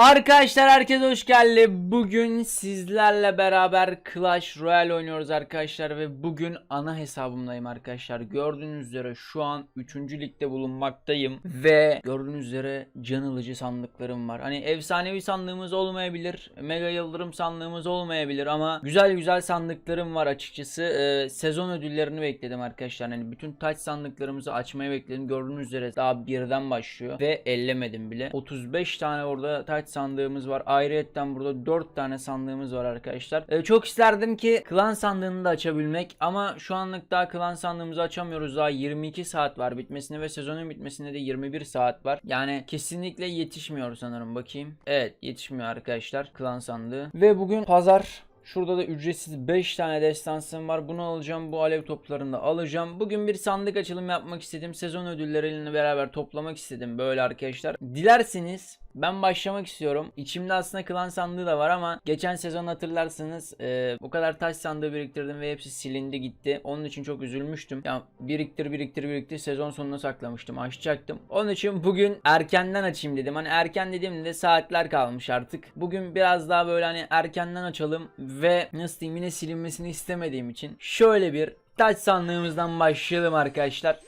Arkadaşlar herkes hoş geldi. Bugün sizlerle beraber Clash Royale oynuyoruz arkadaşlar ve bugün ana hesabımdayım arkadaşlar. Gördüğünüz üzere şu an 3. ligde bulunmaktayım ve gördüğünüz üzere can alıcı sandıklarım var. Hani efsanevi sandığımız olmayabilir, mega yıldırım sandığımız olmayabilir ama güzel güzel sandıklarım var açıkçası. Ee, sezon ödüllerini bekledim arkadaşlar. Hani bütün taç sandıklarımızı açmayı bekledim. Gördüğünüz üzere daha birden başlıyor ve ellemedim bile. 35 tane orada taç sandığımız var. Ayrıyetten burada 4 tane sandığımız var arkadaşlar. Ee, çok isterdim ki klan sandığını da açabilmek ama şu anlık daha klan sandığımızı açamıyoruz. Daha 22 saat var bitmesine ve sezonun bitmesine de 21 saat var. Yani kesinlikle yetişmiyor sanırım bakayım. Evet yetişmiyor arkadaşlar klan sandığı. Ve bugün pazar Şurada da ücretsiz 5 tane destansım var. Bunu alacağım. Bu alev toplarını da alacağım. Bugün bir sandık açılımı yapmak istedim. Sezon ödülleriyle beraber toplamak istedim. Böyle arkadaşlar. Dilerseniz ben başlamak istiyorum. İçimde aslında klan sandığı da var ama geçen sezon hatırlarsınız e, o kadar taş sandığı biriktirdim ve hepsi silindi gitti. Onun için çok üzülmüştüm. Ya biriktir biriktir biriktir sezon sonuna saklamıştım. Açacaktım. Onun için bugün erkenden açayım dedim. Hani erken dediğimde saatler kalmış artık. Bugün biraz daha böyle hani erkenden açalım ve nasıl diyeyim yine silinmesini istemediğim için şöyle bir taş sandığımızdan başlayalım arkadaşlar.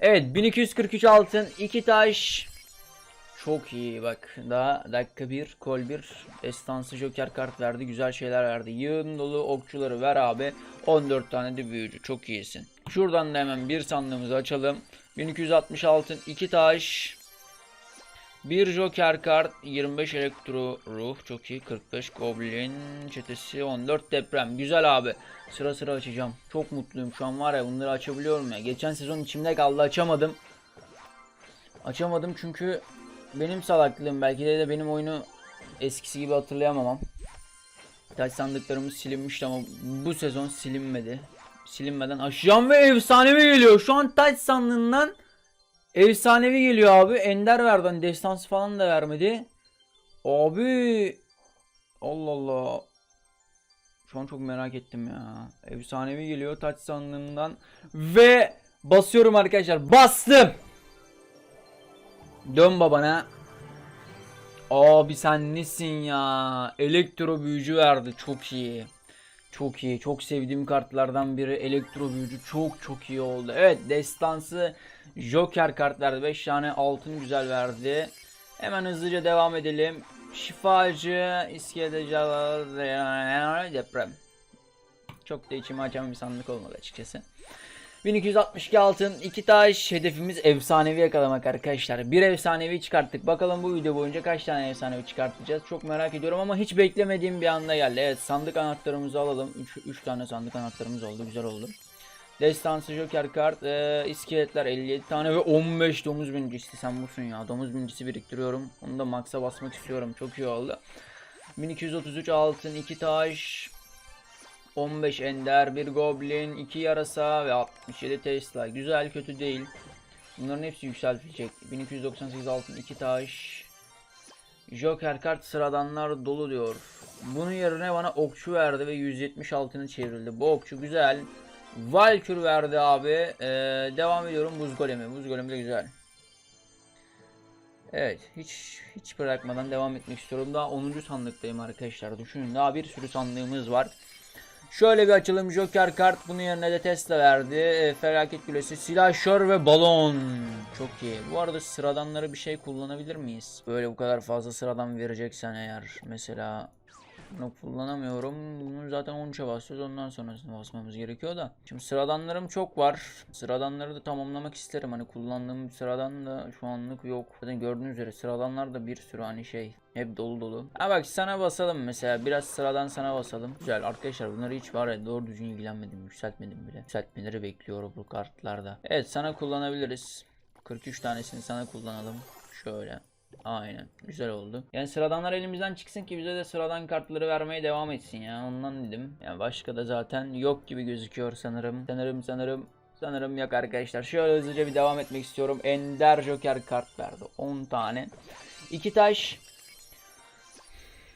Evet 1243 altın 2 taş çok iyi bak. Daha dakika bir, kol bir, destansı joker kart verdi. Güzel şeyler verdi. Yığın dolu okçuları ver abi. 14 tane de büyücü. Çok iyisin. Şuradan da hemen bir sandığımızı açalım. 1260 altın, 2 taş. Bir joker kart, 25 elektro ruh, çok iyi. 45 goblin çetesi, 14 deprem. Güzel abi. Sıra sıra açacağım. Çok mutluyum. Şu an var ya bunları açabiliyorum ya. Geçen sezon içimde kaldı açamadım. Açamadım çünkü benim salaklığım belki de, de benim oyunu eskisi gibi hatırlayamamam. Taş sandıklarımız silinmişti ama bu sezon silinmedi. Silinmeden aşacağım ve efsanevi geliyor. Şu an taş sandığından efsanevi geliyor abi. Ender verdi hani destansı falan da vermedi. Abi Allah Allah. Şu an çok merak ettim ya. Efsanevi geliyor taç sandığından ve basıyorum arkadaşlar. Bastım. Dön babana. Abi sen nesin ya? Elektro büyücü verdi. Çok iyi. Çok iyi. Çok sevdiğim kartlardan biri elektro büyücü. Çok çok iyi oldu. Evet destansı Joker kart verdi. 5 tane altın güzel verdi. Hemen hızlıca devam edelim. Şifacı, iskelede deprem. Çok da içimi açan bir sandık olmadı açıkçası. 1262 altın, 2 taş. Hedefimiz efsanevi yakalamak arkadaşlar. Bir efsanevi çıkarttık. Bakalım bu video boyunca kaç tane efsanevi çıkartacağız. Çok merak ediyorum ama hiç beklemediğim bir anda geldi. Evet sandık anahtarımızı alalım. 3 tane sandık anahtarımız oldu. Güzel oldu. Destansı Joker kart, e, iskeletler 57 tane ve 15 domuz binicisi. Sen busun ya. Domuz binicisi biriktiriyorum. Onu da max'a basmak istiyorum. Çok iyi oldu. 1233 altın, 2 taş, 15 ender, 1 goblin, 2 yarasa ve 67 Tesla. Güzel, kötü değil. Bunların hepsi yükseltilecek. 1298 altın, 2 taş. Joker kart sıradanlar dolu diyor. Bunun yerine bana okçu verdi ve 170 altını çevrildi. Bu okçu güzel. Valkür verdi abi. Ee, devam ediyorum buz golemi. Buz golemi de güzel. Evet hiç hiç bırakmadan devam etmek istiyorum. Daha 10. sandıktayım arkadaşlar. Düşünün daha bir sürü sandığımız var. Şöyle bir açalım Joker kart bunun yerine de Tesla verdi. E, felaket kulesi, silahşör ve balon. Çok iyi. Bu arada sıradanları bir şey kullanabilir miyiz? Böyle bu kadar fazla sıradan vereceksen eğer mesela bunu kullanamıyorum. Bunu zaten 13'e basıyoruz. Ondan sonrasını basmamız gerekiyor da. Şimdi sıradanlarım çok var. Sıradanları da tamamlamak isterim. Hani kullandığım sıradan da şu anlık yok. Zaten gördüğünüz üzere sıradanlar da bir sürü hani şey. Hep dolu dolu. Ha bak sana basalım mesela. Biraz sıradan sana basalım. Güzel arkadaşlar bunları hiç var ya doğru düzgün ilgilenmedim. Yükseltmedim bile. Yükseltmeleri bekliyorum bu kartlarda. Evet sana kullanabiliriz. 43 tanesini sana kullanalım. Şöyle. Aynen. Güzel oldu. Yani sıradanlar elimizden çıksın ki bize de sıradan kartları vermeye devam etsin ya. Ondan dedim. Yani başka da zaten yok gibi gözüküyor sanırım. Sanırım sanırım. Sanırım yok arkadaşlar. Şöyle hızlıca bir devam etmek istiyorum. Ender Joker kart verdi. 10 tane. 2 taş.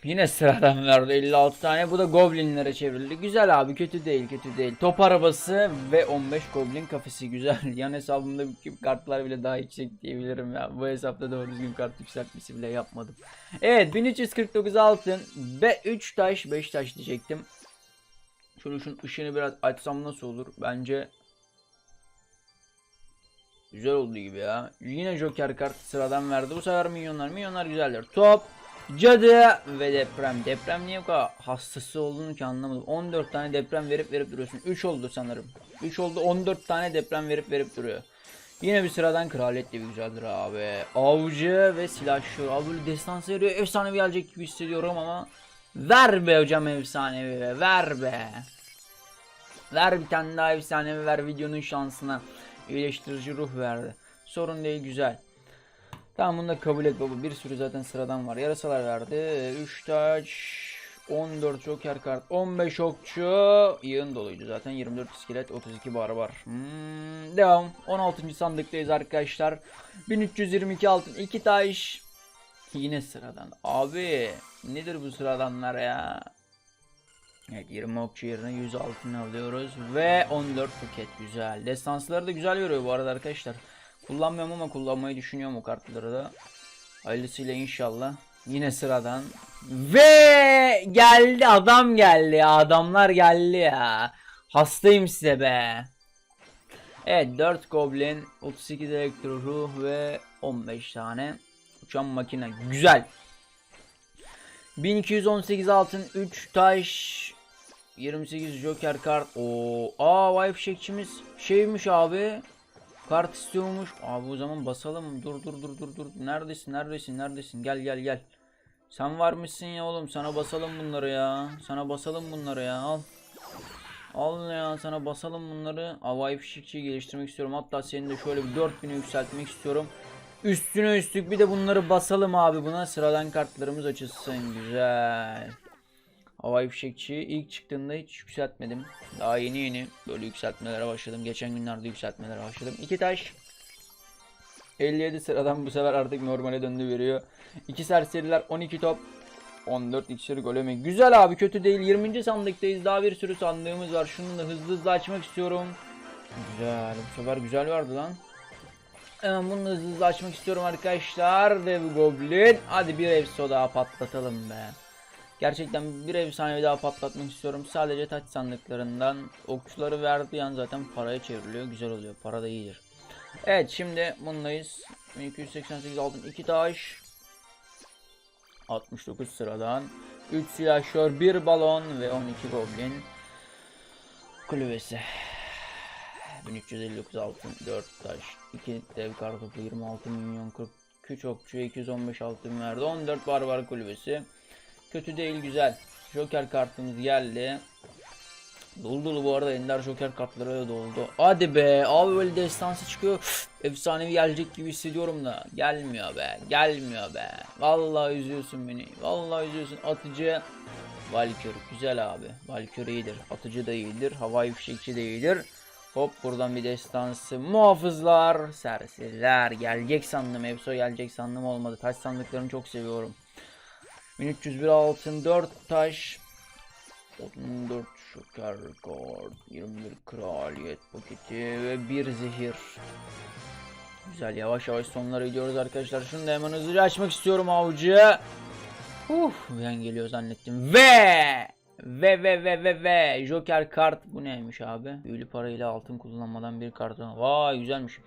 Yine sıradan verdi 56 tane. Bu da goblinlere çevrildi. Güzel abi kötü değil kötü değil. Top arabası ve 15 goblin kafesi güzel. Yan hesabımdaki kartlar bile daha yüksek diyebilirim ya. Bu hesapta doğru düzgün kart yükseltmesi bile yapmadım. Evet 1349 altın ve 3 taş 5 taş diyecektim. Şöyle şunun ışığını biraz açsam nasıl olur? Bence Güzel oldu gibi ya. Yine Joker kart sıradan verdi. Bu sefer milyonlar. Milyonlar güzeldir. Top, cadı ve deprem. Deprem niye bu kadar hastası olduğunu ki anlamadım. 14 tane deprem verip verip duruyorsun. 3 oldu sanırım. 3 oldu 14 tane deprem verip verip duruyor. Yine bir sıradan kraliyet de bir güzeldir abi. Avcı ve silahşör. Abi böyle destansı veriyor. Efsanevi gelecek gibi hissediyorum ama. Ver be hocam efsanevi be. Ver be. Ver bir tane daha efsanevi ver videonun şansına. İyileştirici ruh verdi. Sorun değil güzel. Tamam bunu da kabul et baba. Bir sürü zaten sıradan var. Yarasalar verdi. 3 taç. 14 joker kart. 15 okçu. Yığın doluydu zaten. 24 iskelet. 32 barbar. Hmm, devam. 16. sandıktayız arkadaşlar. 1322 altın. 2 taş. Yine sıradan. Abi nedir bu sıradanlar ya? Evet 20 okçu yerine 100 altın alıyoruz ve 14 paket güzel. Destansları da güzel veriyor bu arada arkadaşlar. Kullanmıyorum ama kullanmayı düşünüyorum o kartları da. Hayırlısıyla inşallah. Yine sıradan. Ve geldi adam geldi adamlar geldi ya. Hastayım size be. Evet 4 goblin, 38 elektro ruh ve 15 tane uçan makine. Güzel. 1218 altın 3 taş 28 joker kart. Oo, aa vay fişekçimiz şeymiş abi. Kart istiyormuş. Abi o zaman basalım. Dur dur dur dur dur. Neredesin? Neredesin? Neredesin? Gel gel gel. Sen varmışsın ya oğlum. Sana basalım bunları ya. Sana basalım bunları ya. Al. Al ya sana basalım bunları. Havai fişekçiyi geliştirmek istiyorum. Hatta senin de şöyle bir 4000'e yükseltmek istiyorum. Üstüne üstlük bir de bunları basalım abi buna. Sıradan kartlarımız açılsın. Güzel. Havai fişekçi ilk çıktığında hiç yükseltmedim. Daha yeni yeni böyle yükseltmelere başladım. Geçen günlerde yükseltmelere başladım. İki taş. 57 sıradan bu sefer artık normale döndü veriyor. İki serseriler 12 top. 14 iksir golemi. Güzel abi kötü değil. 20. sandıktayız. Daha bir sürü sandığımız var. Şunu da hızlı hızlı açmak istiyorum. Güzel. Bu sefer güzel vardı lan. Hemen bunu hızlı hızlı açmak istiyorum arkadaşlar. Dev Goblin. Hadi bir ev soda patlatalım be. Gerçekten bir efsanevi daha patlatmak istiyorum. Sadece taç sandıklarından okçuları verdiği an zaten paraya çevriliyor. Güzel oluyor. Para da iyidir. Evet şimdi bundayız. 1288 altın 2 taş. 69 sıradan. 3 silahşör, 1 balon ve 12 goblin. Kulübesi. 1359 altın 4 taş. 2 dev kartopu 26 milyon 43 okçu 215 altın verdi. 14 barbar kulübesi. Kötü değil güzel. Joker kartımız geldi. Dolu dolu bu arada Ender Joker kartları da doldu. Hadi be abi böyle destansı çıkıyor. Efsanevi gelecek gibi hissediyorum da. Gelmiyor be. Gelmiyor be. Vallahi üzüyorsun beni. Vallahi üzüyorsun. Atıcı. Valkür güzel abi. Valkür iyidir. Atıcı da iyidir. Havai fişekçi de iyidir. Hop buradan bir destansı. Muhafızlar. Serseriler. Gelecek sandım. Hepsi gelecek sandım olmadı. Taş sandıklarını çok seviyorum. 1301 altın 4 taş. 14 şeker kart 21 kraliyet paketi ve bir zehir. Güzel yavaş yavaş sonlara gidiyoruz arkadaşlar. Şunu da hemen hızlıca açmak istiyorum avcı. Uf ben geliyor zannettim. Ve ve ve ve ve ve. Joker kart. Bu neymiş abi? Büyülü parayla altın kullanmadan bir karton Vay güzelmiş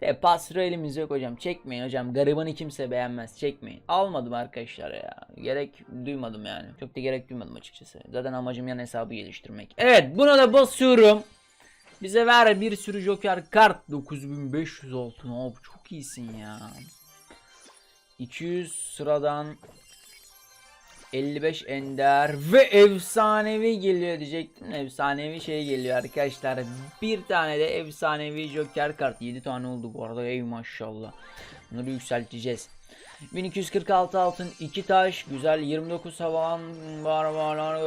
de pasro elimize yok hocam. Çekmeyin hocam. Garibanı kimse beğenmez. Çekmeyin. Almadım arkadaşlar ya. Gerek duymadım yani. Çok da gerek duymadım açıkçası. Zaten amacım yan hesabı geliştirmek. Evet buna da basıyorum. Bize ver bir sürü joker kart. 9500 altın. Abi çok iyisin ya. 200 sıradan 55 ender ve efsanevi geliyor diyecektim. Efsanevi şey geliyor arkadaşlar. Bir tane de efsanevi joker kart. 7 tane oldu bu arada. Ey maşallah. Bunları yükselteceğiz. 1246 altın 2 taş güzel 29 havan barbarlar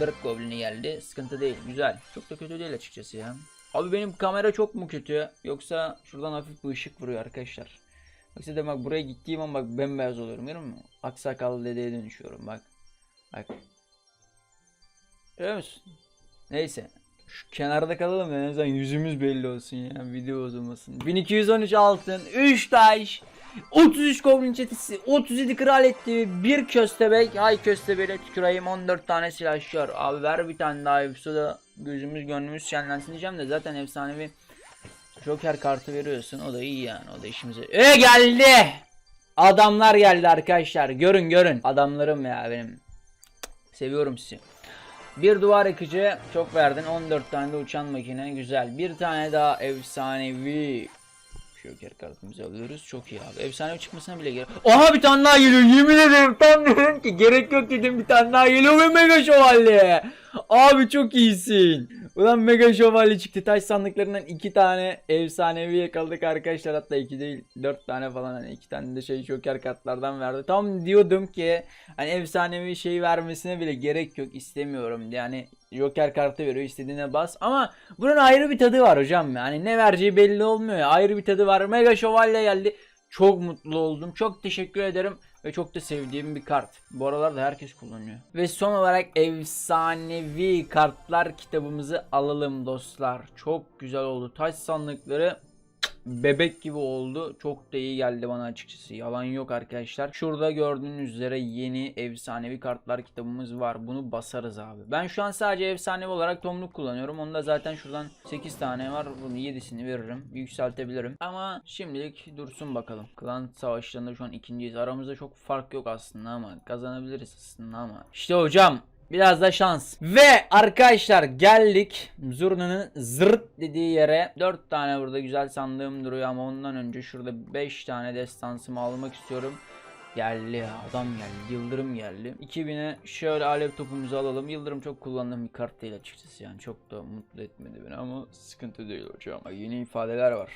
Dırk goblini geldi sıkıntı değil güzel çok da kötü değil açıkçası ya Abi benim kamera çok mu kötü yoksa şuradan hafif bir ışık vuruyor arkadaşlar Yoksa de bak buraya gittiğim an bak bembeyaz oluyorum görüyor musun? Aksakallı dedeye dönüşüyorum bak. Bak. Görüyor musun? Neyse. Şu kenarda kalalım da en azından yüzümüz belli olsun ya video bozulmasın. 1213 altın, 3 taş, 33 goblin çetesi, 37 kraliyet TV, 1 köstebek, hay köstebeğe tüküreyim 14 tane silahşör. Abi ver bir tane daha episoda gözümüz gönlümüz şenlensin diyeceğim de zaten efsanevi Joker kartı veriyorsun o da iyi yani o da işimize. E geldi! Adamlar geldi arkadaşlar görün görün. Adamlarım ya benim. Seviyorum sizi. Bir duvar yıkıcı çok verdin. 14 tane de uçan makine güzel. Bir tane daha efsanevi Joker kartımızı alıyoruz. Çok iyi abi. Efsanevi çıkmasına bile gerek. Aha bir tane daha geliyor. Yemin ederim tam dedim ki gerek yok dedim bir tane daha geliyor ve mega şövalye. Abi çok iyisin. Ulan mega şövalye çıktı. Taş sandıklarından iki tane efsanevi yakaladık arkadaşlar. Hatta iki değil dört tane falan hani iki tane de şey joker kartlardan verdi. Tam diyordum ki hani efsanevi şey vermesine bile gerek yok istemiyorum. Yani joker kartı veriyor istediğine bas. Ama bunun ayrı bir tadı var hocam. Yani ne vereceği belli olmuyor. Ayrı bir tadı var. Mega şövalye geldi. Çok mutlu oldum. Çok teşekkür ederim. Ve çok da sevdiğim bir kart. Bu aralarda herkes kullanıyor. Ve son olarak efsanevi kartlar kitabımızı alalım dostlar. Çok güzel oldu. Taş sandıkları bebek gibi oldu. Çok da iyi geldi bana açıkçası. Yalan yok arkadaşlar. Şurada gördüğünüz üzere yeni efsanevi kartlar kitabımız var. Bunu basarız abi. Ben şu an sadece efsanevi olarak tomluk kullanıyorum. Onda zaten şuradan 8 tane var. Bunu 7'sini veririm. Yükseltebilirim. Ama şimdilik dursun bakalım. Klan savaşlarında şu an ikinciyiz. Aramızda çok fark yok aslında ama kazanabiliriz aslında ama. İşte hocam Biraz da şans. Ve arkadaşlar geldik Zurna'nın zırt dediği yere. 4 tane burada güzel sandığım duruyor ama ondan önce şurada 5 tane destansımı almak istiyorum. Geldi adam geldi. Yıldırım geldi. 2000'e şöyle alev topumuzu alalım. Yıldırım çok kullandığım bir kart değil açıkçası yani. Çok da mutlu etmedi beni ama sıkıntı değil hocam. Yeni ifadeler var.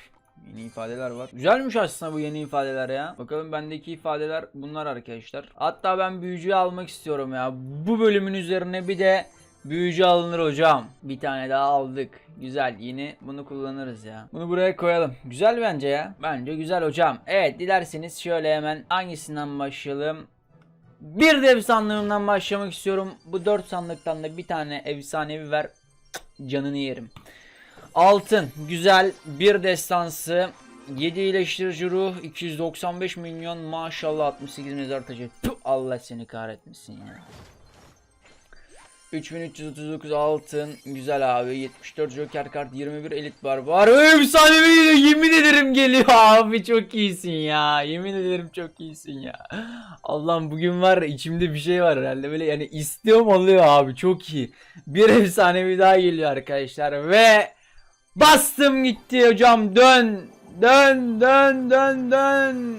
Yeni ifadeler var. Güzelmiş aslında bu yeni ifadeler ya. Bakalım bendeki ifadeler bunlar arkadaşlar. Hatta ben büyücüyü almak istiyorum ya. Bu bölümün üzerine bir de büyücü alınır hocam. Bir tane daha aldık. Güzel yeni bunu kullanırız ya. Bunu buraya koyalım. Güzel bence ya. Bence güzel hocam. Evet dilerseniz şöyle hemen hangisinden başlayalım? Bir dev sandığımdan başlamak istiyorum. Bu dört sandıktan da bir tane efsanevi ver. Canını yerim. Altın güzel. Bir destansı. 7 iyileştirici ruh. 295 milyon. Maşallah 68 mezar taşı. Tüh, Allah seni kahretmesin ya. 3339 altın. Güzel abi. 74 joker kart 21 elit var. Var efsanevi yemin ederim geliyor. Abi çok iyisin ya. Yemin ederim çok iyisin ya. Allah'ım bugün var içimde bir şey var herhalde. Böyle yani istiyorum oluyor abi. Çok iyi. Bir efsanevi daha geliyor arkadaşlar ve Bastım gitti hocam dön. Dön dön dön dön.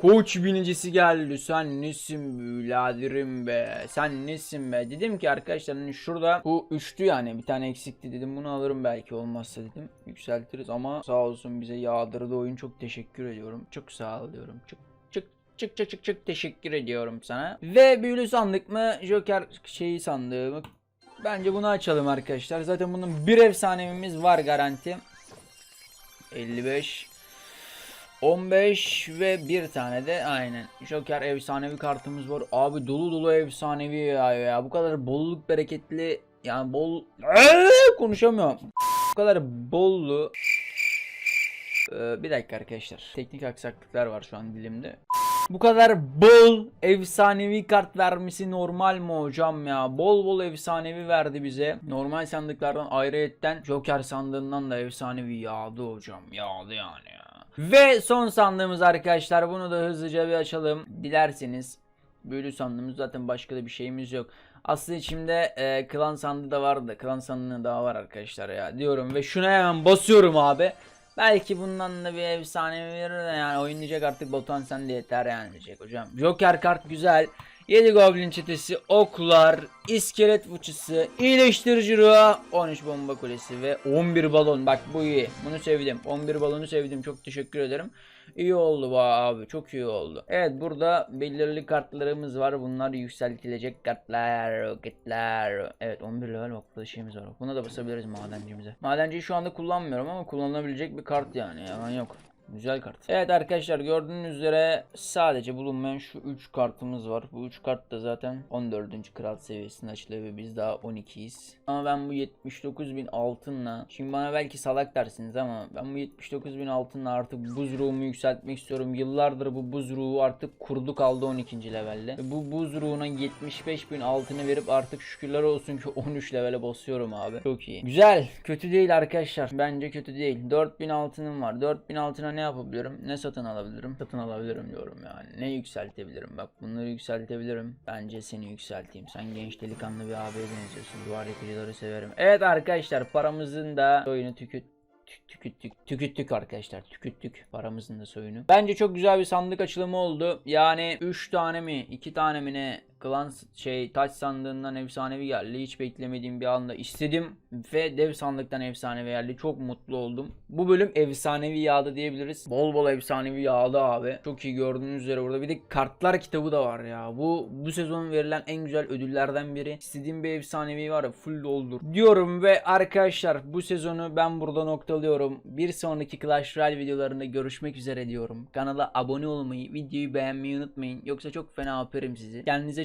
Koç binicisi geldi. Sen nesin be biraderim be? Sen nesin be? Dedim ki arkadaşlar hani şurada bu üçlü yani bir tane eksikti dedim. Bunu alırım belki olmazsa dedim. Yükseltiriz ama sağ olsun bize yağdırdı oyun. Çok teşekkür ediyorum. Çok sağ ol diyorum. Çok çık çık çık çık teşekkür ediyorum sana. Ve büyülü sandık mı? Joker şeyi sandığı mı? Bence bunu açalım arkadaşlar. Zaten bunun bir efsanemiz var garanti. 55 15 ve bir tane de aynen Joker efsanevi kartımız var. Abi dolu dolu efsanevi ya ya. Bu kadar bolluk bereketli yani bol konuşamıyorum. Bu kadar bollu Ee, bir dakika arkadaşlar. Teknik aksaklıklar var şu an dilimde. Bu kadar bol efsanevi kart vermesi normal mi hocam ya? Bol bol efsanevi verdi bize. Normal sandıklardan ayrıyetten Joker sandığından da efsanevi yağdı hocam. Yağdı yani ya. Ve son sandığımız arkadaşlar bunu da hızlıca bir açalım. Dilerseniz Büyülü sandığımız zaten başka da bir şeyimiz yok. Aslında içimde e, klan sandığı da vardı. Klan sandığı daha var arkadaşlar ya diyorum. Ve şuna hemen basıyorum abi. Belki bundan da bir efsane verir de yani oynayacak artık Batuhan sen de yeter yani diyecek hocam. Joker kart güzel. 7 Goblin çetesi, oklar, iskelet fıçısı, iyileştirici ruh, 13 bomba kulesi ve 11 balon. Bak bu iyi. Bunu sevdim. 11 balonu sevdim. Çok teşekkür ederim. İyi oldu bu abi. Çok iyi oldu. Evet burada belirli kartlarımız var. Bunlar yükseltilecek kartlar. Roketler. Evet 11 level şeyimiz var. Buna da basabiliriz madencimize. Madenciyi şu anda kullanmıyorum ama kullanılabilecek bir kart yani. Yalan yok. Güzel kart. Evet arkadaşlar gördüğünüz üzere sadece bulunmayan şu 3 kartımız var. Bu 3 kart da zaten 14. kral seviyesinde açılıyor ve biz daha 12'yiz. Ama ben bu 79.000 altınla şimdi bana belki salak dersiniz ama ben bu 79.000 altınla artık buz ruhumu yükseltmek istiyorum. Yıllardır bu buz ruhu artık kurdu kaldı 12. levelde. Ve bu buz ruhuna 75.000 altını verip artık şükürler olsun ki 13 levele basıyorum abi. Çok iyi. Güzel. Kötü değil arkadaşlar. Bence kötü değil. 4000 altınım var. 4000 altına ne yapabilirim? Ne satın alabilirim? Satın alabilirim diyorum yani. Ne yükseltebilirim? Bak bunları yükseltebilirim. Bence seni yükselteyim. Sen genç delikanlı bir abiye benziyorsun. Duvar yıkıcıları severim. Evet arkadaşlar paramızın da soyunu tüküt tük- tüküttük tüküttük arkadaşlar tüküttük paramızın da soyunu. Bence çok güzel bir sandık açılımı oldu. Yani 3 tane mi 2 tane mi ne klan şey taç sandığından efsanevi geldi. Hiç beklemediğim bir anda istedim ve dev sandıktan efsanevi geldi. Çok mutlu oldum. Bu bölüm efsanevi yağdı diyebiliriz. Bol bol efsanevi yağdı abi. Çok iyi gördüğünüz üzere burada bir de kartlar kitabı da var ya. Bu bu sezon verilen en güzel ödüllerden biri. İstediğim bir efsanevi var ya full doldur diyorum ve arkadaşlar bu sezonu ben burada noktalıyorum. Bir sonraki Clash Royale videolarında görüşmek üzere diyorum. Kanala abone olmayı, videoyu beğenmeyi unutmayın. Yoksa çok fena öperim sizi. Kendinize